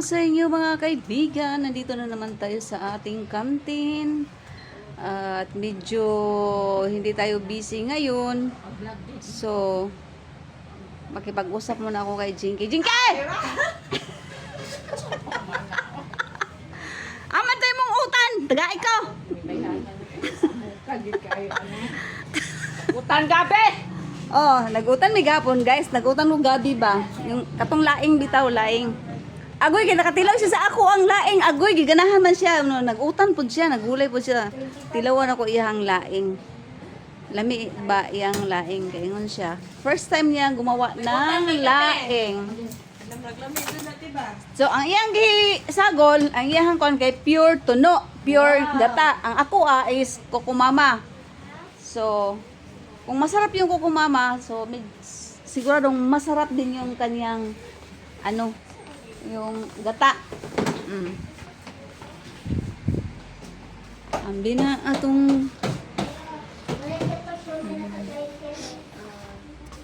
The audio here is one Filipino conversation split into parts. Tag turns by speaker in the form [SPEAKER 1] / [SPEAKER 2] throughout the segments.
[SPEAKER 1] sa inyo mga kaibigan. Nandito na naman tayo sa ating kantin. At medyo hindi tayo busy ngayon. So, makipag-usap muna ako kay Jinky. Jinky! Aman tayo mong utan! Taga ikaw!
[SPEAKER 2] Utan gabi!
[SPEAKER 1] Oh, nagutan mi gapon, guys. Nagutan mo gabi ba? Yung katong laing bitaw, laing. Agoy, kaya nakatilaw siya sa ako ang laing. Agoy, giganahan man siya. No, nagutan po siya, nagulay po siya. Tilawan ako iyang laing. Lami ba iyang laing? Kaingon siya. First time niya gumawa ng laing. So, ang iyang sagol, ang iyang kon kay pure tuno, pure gata. Ang ako ah is kokumama. So, kung masarap yung kukumama, so siguradong masarap din yung kanyang ano, yung gata. Mm. Ambi na atong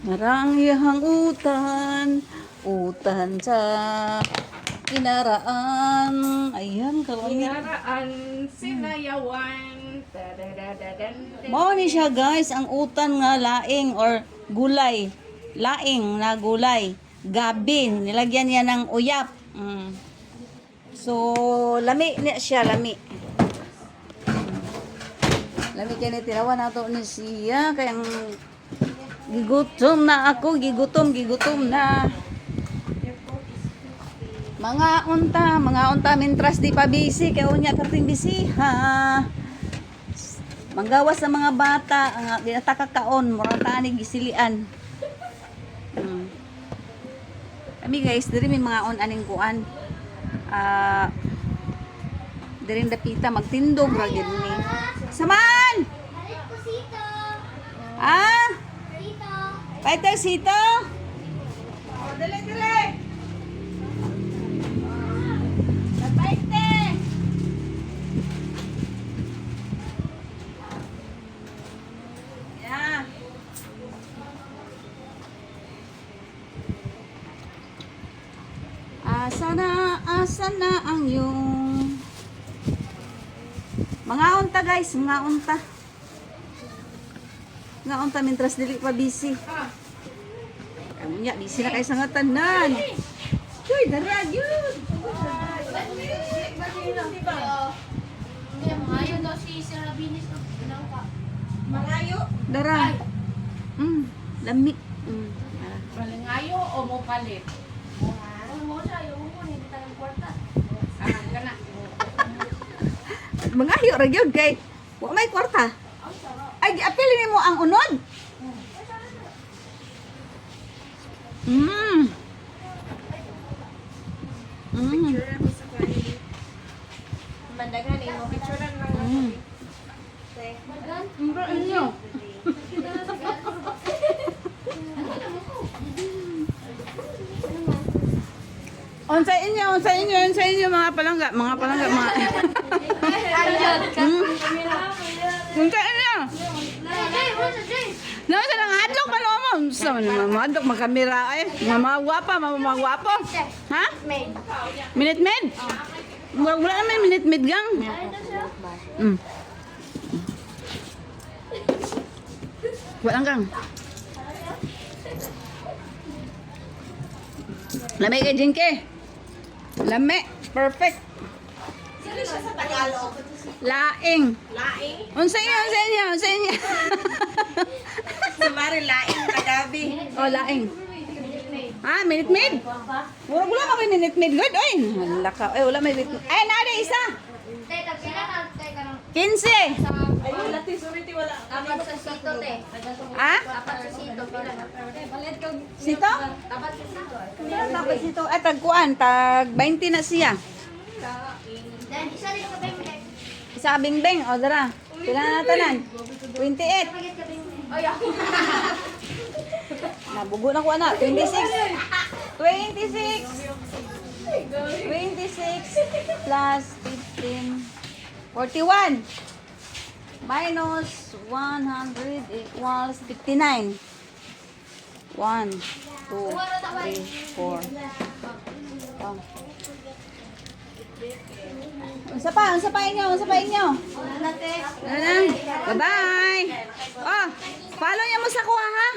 [SPEAKER 1] Marang iyahang utan, utan sa kinaraan. Ayan, kalami.
[SPEAKER 2] Pinaraan, sinayawan.
[SPEAKER 1] Mao ni siya guys, ang utan nga laing or gulay. Laing na gulay. Gabi, nilagyan niya ng uyap. Mm. So, lami niya siya, lami. Lami kaya ni tirawan nato ni siya. Kaya gigutom na ako, gigutom, gigutom na. Mga unta, mga unta mintras di pa busy, kaya unya kating busy ha. Manggawas sa mga bata, ang ginataka kaon, murang tani gisilian. Hmm. Kami guys, diri may mga on aning kuan. Ah diri dapita magtindog ra gid ni. Saman! Ah? Paitag sito? Asa na, asa na ang yung mga unta guys, mga unta. Mga unta mintras dili pa busy. Ano niya, busy na kayo sa nga tanan. Uy, dara, yun.
[SPEAKER 3] Yun daw si Sir Rabinis na pinangka.
[SPEAKER 1] Dara. Mm, lami. Mm.
[SPEAKER 2] Malingayo o mo palit?
[SPEAKER 3] Ano mo siya, yung mo, hindi tayo kwarta.
[SPEAKER 2] Ah, kana.
[SPEAKER 1] Mga ayo ra gyud kay wa may kwarta. Ay, apil ni mo ang unod. Mm. Mm.
[SPEAKER 3] Bandagan eh, mo picture lang.
[SPEAKER 1] Mm.
[SPEAKER 3] Bagan?
[SPEAKER 1] Mbra Unsa inyo, unsa inyo, unsa inyo mga palangga, mga palangga, mga.
[SPEAKER 3] Ayun,
[SPEAKER 1] Mm. Unsa inyo? Na sa nang hadlok pa mo. Sa mga hadlok makamera ay. Mga gwapa, mga mga gwapo. Ha? Minute maid? Wala wala naman minute maid gang. Mm. Wala gang. Lame kay Jinke. Lame. Perfect.
[SPEAKER 4] Sino siya sa Tagalog?
[SPEAKER 1] Laing.
[SPEAKER 4] Laing?
[SPEAKER 1] Unsa inyo, unsa inyo, unsa inyo.
[SPEAKER 4] Si Mari Laing Tagabi.
[SPEAKER 1] oh, laing. Ah, minute maid? Wala wala ka may minute maid good. Oy, wala ka. Ay, wala may minute maid. Ay, nada isa.
[SPEAKER 3] Tay, tapila ka, tay ka ng
[SPEAKER 1] 15.
[SPEAKER 3] sa
[SPEAKER 4] Ayun, lati, suriti wala.
[SPEAKER 3] tapat sa sito, te.
[SPEAKER 1] Ah?
[SPEAKER 3] Tapat sa sito, pila.
[SPEAKER 1] Sito?
[SPEAKER 3] Tapat sa sito.
[SPEAKER 1] Tapos ito, ay tagkuan, tag 20 na siya.
[SPEAKER 3] Isa ka
[SPEAKER 1] bingbing, o dara. Pila na tanan? 28.
[SPEAKER 3] Pagit ka ba yung- Ay, ako.
[SPEAKER 1] Nabugo na ko na. 26. 26. 26 plus 15. 41. Minus 100 equals 59. 1, 2, 3, 4, Oh. Unsa pa? Unsa pa inyo? Unsa pa inyo? Ano? Bye-bye. Oh, follow niyo mo sa kuha ha.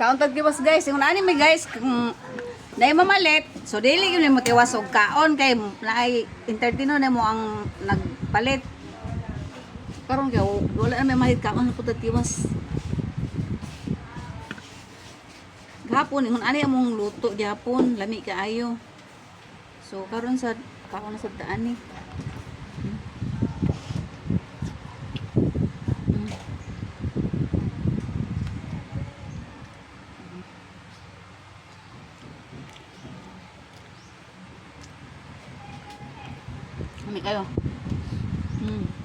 [SPEAKER 1] Countad giwas guys, yung ani may guys, kung dahil mamalit, so dili yun mo tiwas og kaon kay naay entertainer na mo ang nagpalit. Karon kay wala na may mahit kaon puta tiwas. Gahapon, yung ani among luto gihapon, lami kaayo. So karon sa kaon sa daan ni. Lami 哎呦嗯。